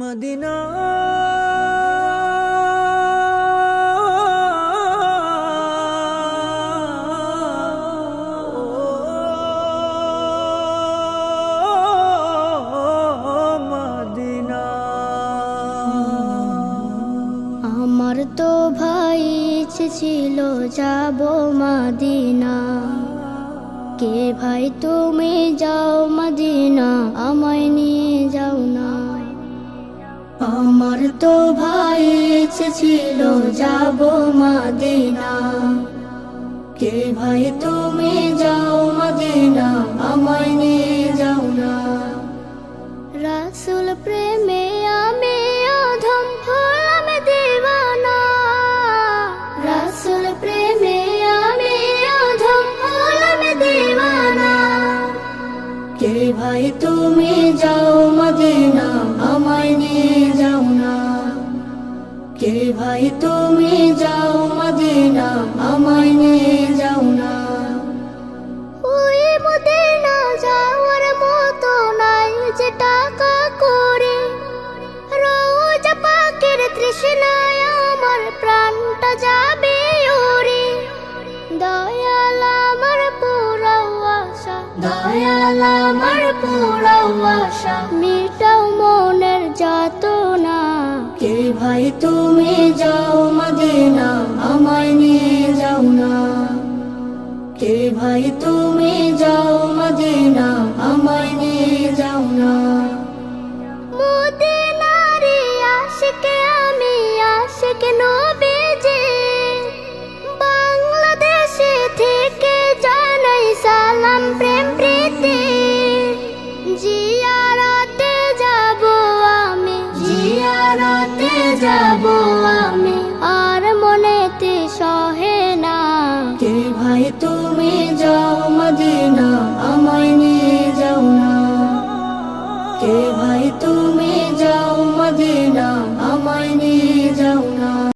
Medina. আমার ছিল যাব মাদিনা। কে ভাই তুমি যাও মাদিনা আমায় আমার তো ভাই ছিল যাব মাদিনা। কে ভাই তুমি যাও মাদিনা, আমায় নিয়ে যাও না। রাসুল প্রেমে আমি অধম হলাম দিওয়ানা। রাসুল প্রেমে আমি অধম হলাম দিওয়ানা। কে ভাই তুমি যাও মদিনা, আমায় নিয়ে কে ভাই তুমি যাও মদিনা, আমায় নিয়ে যাও না। ওই মদিনা যাওয়ার মতো নাই যে টাকা করে। রোজ পাকের তৃষ্ণায় আমার প্রাণটা যাবে ওরে। দয়াল আমার পুরাও আশা, দয়াল আমার পুরাও আশা না কে ভাই তুমি যাও মদিনা আমায় যাব আমি। আর মনেতে সহে না। কে ভাই তুমি যাও মদিনা, আমায় নিয়ে যাও না। কে ভাই তুমি যাও মদিনা, আমায় নিয়ে